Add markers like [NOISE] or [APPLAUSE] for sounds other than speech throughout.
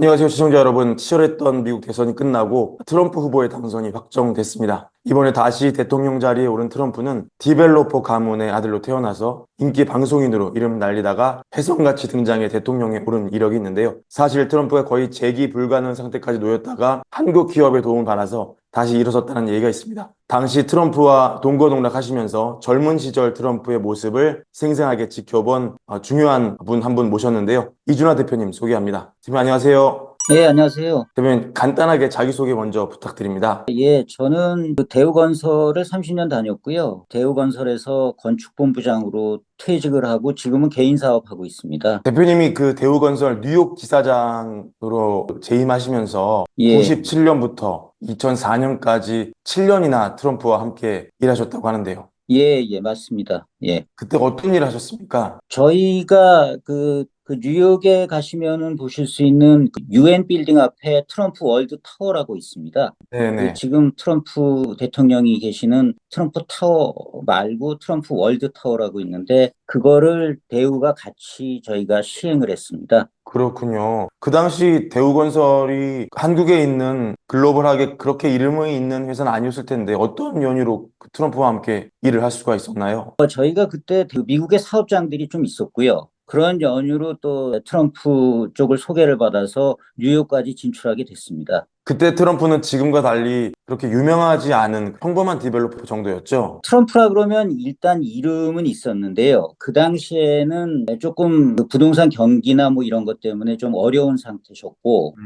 안녕하세요, 시청자 여러분. 치열했던 미국 대선이 끝나고 트럼프 후보의 당선이 확정됐습니다. 이번에 다시 대통령 자리에 오른 트럼프는 디벨로퍼 가문의 아들로 태어나서 인기 방송인으로 이름 날리다가 혜성같이 등장해 대통령에 오른 이력이 있는데요. 사실 트럼프가 거의 재기 불가능 상태까지 놓였다가 한국 기업의 도움을 받아서 다시 일어섰다는 얘기가 있습니다. 당시 트럼프와 동거동락 하시면서 젊은 시절 트럼프의 모습을 생생하게 지켜본 어, 중요한 분한분 모셨는데요. 이준하 대표님 소개합니다. 대표님 안녕하세요. 예, 안녕하세요. 대표님 간단하게 자기소개 먼저 부탁드립니다. 예, 저는 그 대우건설을 30년 다녔고요. 대우건설에서 건축본부장으로 퇴직을 하고 지금은 개인 사업하고 있습니다. 대표님이 그 대우건설 뉴욕 지사장으로 재임하시면서 예. 97년부터 2004년까지 7년이나 트럼프와 함께 일하셨다고 하는데요. 예, 예, 맞습니다. 예. 그때 어떤 일 하셨습니까? 저희가 그, 그 뉴욕에 가시면은 보실 수 있는 그 유엔 빌딩 앞에 트럼프 월드 타워라고 있습니다. 그 지금 트럼프 대통령이 계시는 트럼프 타워 말고 트럼프 월드 타워라고 있는데 그거를 대우가 같이 저희가 시행을 했습니다. 그렇군요. 그 당시 대우건설이 한국에 있는 글로벌하게 그렇게 이름이 있는 회사는 아니었을 텐데 어떤 연유로 그 트럼프와 함께 일을 할 수가 있었나요? 어, 저희가 그때 그 미국의 사업장들이 좀 있었고요. 그런 연유로 또 트럼프 쪽을 소개를 받아서 뉴욕까지 진출하게 됐습니다. 그때 트럼프는 지금과 달리 그렇게 유명하지 않은 평범한 디벨로퍼 정도였죠. 트럼프라 그러면 일단 이름은 있었는데요. 그 당시에는 조금 그 부동산 경기나 뭐 이런 것 때문에 좀 어려운 상태셨고,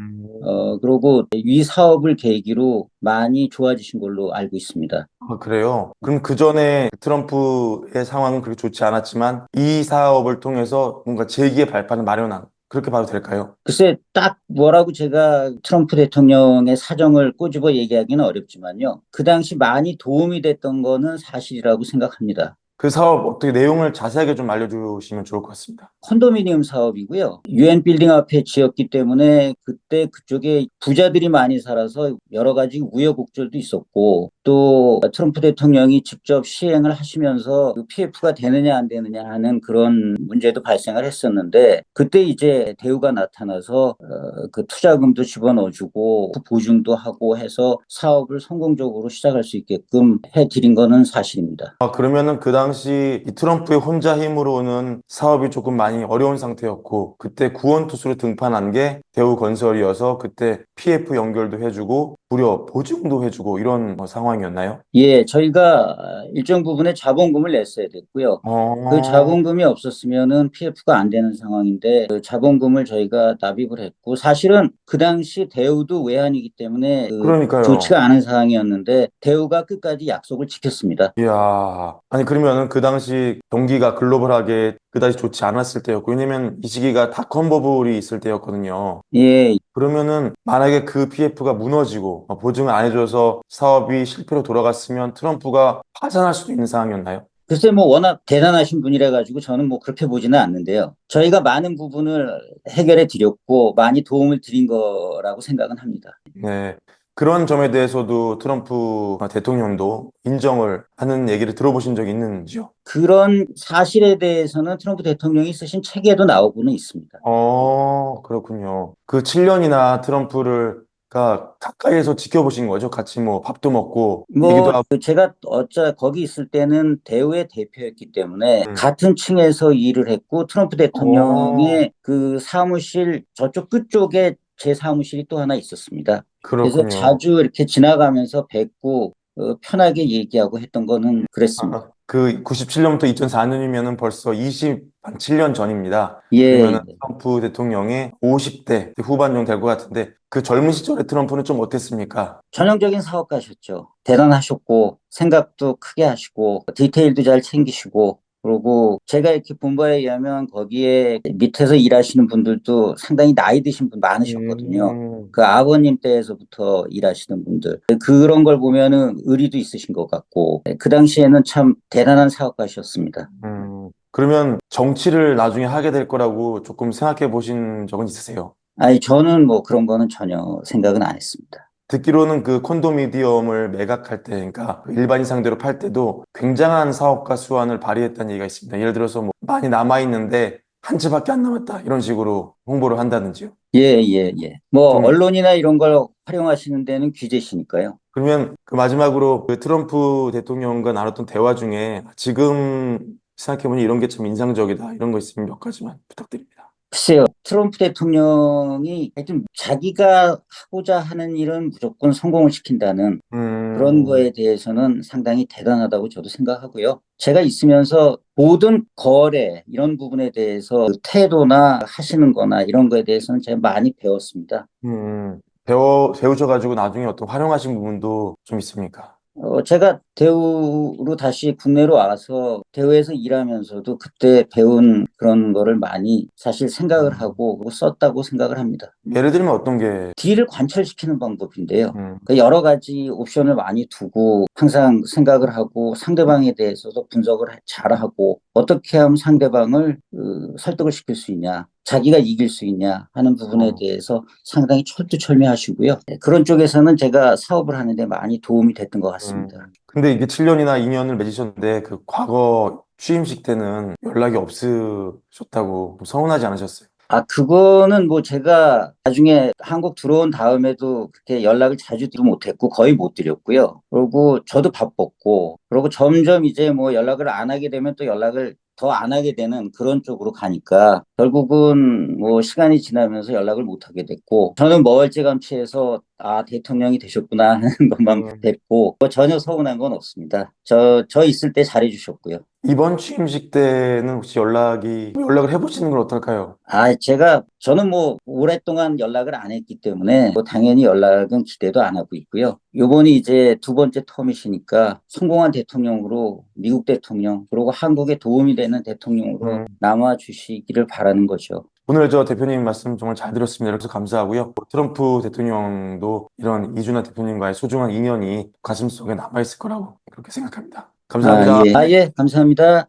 어, 그리고 이 사업을 계기로 많이 좋아지신 걸로 알고 있습니다. 아, 그래요? 그럼 그 전에 트럼프의 상황은 그렇게 좋지 않았지만 이 사업을 통해서 뭔가 재기의 발판을 마련한 그렇게 봐도 될까요? 글쎄, 딱 뭐라고 제가 트럼프 대통령의 사정을 꼬집어 얘기하기는 어렵지만요. 그 당시 많이 도움이 됐던 거는 사실이라고 생각합니다. 그 사업 어떻게 내용을 자세하게 좀 알려주시면 좋을 것 같습니다. 콘도미니엄 사업이고요. 유엔 빌딩 앞에 지었기 때문에 그때 그쪽에 부자들이 많이 살아서 여러 가지 우여곡절도 있었고 또 트럼프 대통령이 직접 시행을 하시면서 그 PF가 되느냐 안 되느냐 하는 그런 문제도 발생을 했었는데 그때 이제 대우가 나타나서 어, 그 투자금도 집어넣어주고 그 보증도 하고 해서 사업을 성공적으로 시작할 수 있게끔 해드린 거는 사실입니다. 아, 그러면은 그 당시 이 트럼프의 혼자 힘으로는 사업이 조금 많이 어려운 상태였고 그때 구원 투수로 등판한 게 대우 건설이어서 그때 PF 연결도 해주고 무려 보증도 해주고 이런 어, 상황이었나요? 예, 저희가 일정 부분의 자본금을 냈어야 됐고요. 어, 그 자본금이 없었으면은 PF가 안 되는 상황인데 그 자본금을 저희가 납입을 했고 사실은 그 당시 대우도 외환이기 때문에 그 그러니까요. 좋지가 않은 상황이었는데 대우가 끝까지 약속을 지켰습니다. 이야, 아니 그러면은 그 당시 경기가 글로벌하게 그다지 좋지 않았을 때였고 왜냐면 이 시기가 닷컴 버블이 있을 때였거든요. 예, 그러면은 만약에 그 PF가 무너지고 어, 보증을 안 해줘서 사업이 실패로 돌아갔으면 트럼프가 파산할 수도 있는 상황이었나요? 글쎄 뭐 워낙 대단하신 분이라 가지고 저는 뭐 그렇게 보지는 않는데요. 저희가 많은 부분을 해결해 드렸고 많이 도움을 드린 거라고 생각은 합니다. 네. 그런 점에 대해서도 트럼프 대통령도 인정을 하는 얘기를 들어보신 적이 있는지요? 그런 사실에 대해서는 트럼프 대통령이 쓰신 책에도 나오고는 있습니다. 어, 그렇군요. 그 7년이나 트럼프를 가 가까이에서 지켜보신 거죠? 같이 뭐 밥도 먹고 얘기도 뭐 하고. 그 제가 어쩌 거기 있을 때는 대우의 대표였기 때문에 음. 같은 층에서 일을 했고 트럼프 대통령의 그 사무실 저쪽 끝쪽에 제 사무실이 또 하나 있었습니다. 그래서 그렇군요. 자주 이렇게 지나가면서 뵙고 어, 편하게 얘기하고 했던 거는 그랬습니다. 그 97년부터 2004년이면은 벌써 27년 전입니다. 예, 그러면은 트럼프 대통령의 50대 후반정 될것 같은데 그 젊은 시절의 트럼프는 좀 어땠습니까? 전형적인 사업가셨죠. 대단하셨고 생각도 크게 하시고 디테일도 잘 챙기시고 그리고 제가 이렇게 본 바에 의하면 거기에 밑에서 일하시는 분들도 상당히 나이 드신 분 많으셨거든요. 음, 그 아버님 때에서부터 일하시는 분들 그런 걸 보면은 의리도 있으신 것 같고 그 당시에는 참 대단한 사업가셨습니다. 음. 그러면 정치를 나중에 하게 될 거라고 조금 생각해 보신 적은 있으세요? 아니 저는 뭐 그런 거는 전혀 생각은 안 했습니다. 듣기로는 그 콘도미디엄을 매각할 때, 그러니까 일반인 상대로 팔 때도 굉장한 사업가 수완을 발휘했다는 얘기가 있습니다. 예를 들어서 뭐 많이 남아 있는데 한 채밖에 안 남았다 이런 식으로 홍보를 한다든지요. 예, 예, 예. 뭐, 좀- 언론이나 이런 걸 활용하시는 데는 규제시니까요. 그러면 그 마지막으로 그 트럼프 대통령과 나눴던 대화 중에 지금 생각해보니 이런 게 참 인상적이다. 이런 거 있으면 몇 가지만 부탁드립니다. 글쎄요, 트럼프 대통령이 하여튼 자기가 하고자 하는 일은 무조건 성공을 시킨다는 음, 그런 거에 대해서는 상당히 대단하다고 저도 생각하고요. 제가 있으면서 모든 거래, 이런 부분에 대해서 그 태도나 하시는 거나 이런 거에 대해서는 제가 많이 배웠습니다. 음, 배워, 배우셔가지고 나중에 어떤 활용하신 부분도 좀 있습니까? 어, 제가 대우로 다시 국내로 와서 대우에서 일하면서도 그때 배운 그런 거를 많이 사실 생각을 하고 썼다고 생각을 합니다. 예를 들면 어떤 게, 딜을 관철시키는 방법인데요. 음, 그 여러 가지 옵션을 많이 두고 항상 생각을 하고 상대방에 대해서도 분석을 잘하고 어떻게 하면 상대방을 그, 설득을 시킬 수 있냐, 자기가 이길 수 있냐 하는 부분에 어. 대해서 상당히 철두철미하시고요. 네, 그런 쪽에서는 제가 사업을 하는데 많이 도움이 됐던 것 같습니다. 근데 이게 7년이나 2년을 맺으셨는데 그 과거 취임식 때는 연락이 없으셨다고 좀 서운하지 않으셨어요? 아, 그거는 뭐 제가 나중에 한국 들어온 다음에도 그렇게 연락을 자주 드리지 못했고 거의 못 드렸고요. 그리고 저도 바빴고, 그리고 점점 이제 뭐 연락을 안 하게 되면 또 연락을 더 안 하게 되는 그런 쪽으로 가니까 결국은 뭐 시간이 지나면서 연락을 못 하게 됐고, 저는 멀찌감치해서 아, 대통령이 되셨구나 하는 [LAUGHS] 것만 음. 됐고, 뭐 전혀 서운한 건 없습니다. 저, 저 있을 때 잘해 주셨고요. 이번 취임식 때는 혹시 연락이, 연락을 해보시는 건 어떨까요? 아, 제가, 저는 뭐, 오랫동안 연락을 안 했기 때문에, 뭐, 당연히 연락은 기대도 안 하고 있고요. 요번이 이제 두 번째 텀이시니까, 성공한 대통령으로, 미국 대통령, 그리고 한국에 도움이 되는 대통령으로 음. 남아 주시기를 바라는 거죠. 오늘 저 대표님 말씀 정말 잘 들었습니다. 그래서 감사하고요. 트럼프 대통령도 이런 이준하 대표님과의 소중한 인연이 가슴속에 남아있을 거라고 그렇게 생각합니다. 감사합니다. 아, 예. 아, 예, 감사합니다.